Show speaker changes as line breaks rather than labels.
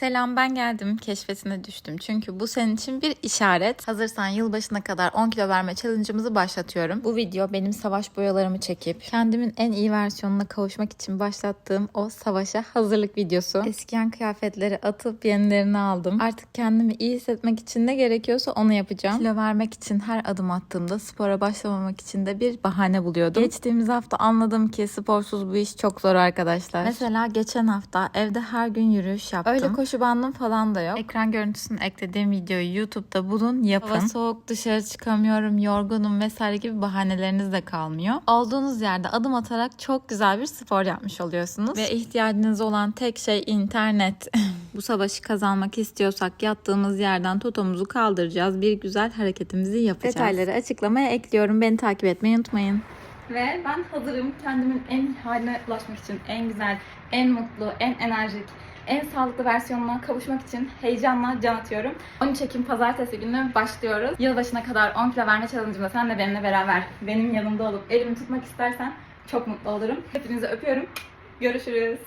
Selam ben geldim. Keşfetine düştüm. Çünkü bu senin için bir işaret. Hazırsan yılbaşına kadar 10 kilo verme challenge'ımızı başlatıyorum. Bu video benim savaş boyalarımı çekip kendimin en iyi versiyonuna kavuşmak için başlattığım o savaşa hazırlık videosu. Eskiyen kıyafetleri atıp yenilerini aldım. Artık kendimi iyi hissetmek için ne gerekiyorsa onu yapacağım. Kilo vermek için her adım attığımda spora başlamamak için de bir bahane buluyordum. Geçtiğimiz hafta anladım ki sporsuz bu iş çok zor arkadaşlar. Mesela geçen hafta evde her gün yürüyüş yaptım. Öyle koşu bandım falan da yok. Ekran görüntüsünü eklediğim videoyu YouTube'da bulun yapın. Hava soğuk dışarı çıkamıyorum yorgunum vesaire gibi bahaneleriniz de kalmıyor. Olduğunuz yerde adım atarak çok güzel bir spor yapmış oluyorsunuz. Ve ihtiyacınız olan tek şey internet. bu savaşı kazanmak istiyorsak yattığımız yerden totomuzu kaldıracağız. Bir güzel hareketimizi yapacağız. Detayları açıklamaya ekliyorum. Beni takip etmeyi unutmayın. Ve ben hazırım kendimin en iyi haline ulaşmak için, en güzel, en mutlu, en enerjik, en sağlıklı versiyonuna kavuşmak için heyecanla can atıyorum. 13 Ekim pazartesi günü başlıyoruz. Yılbaşına kadar 10 kilo verme challenge'ımda sen de benimle beraber benim yanımda olup elimi tutmak istersen çok mutlu olurum. Hepinizi öpüyorum. Görüşürüz.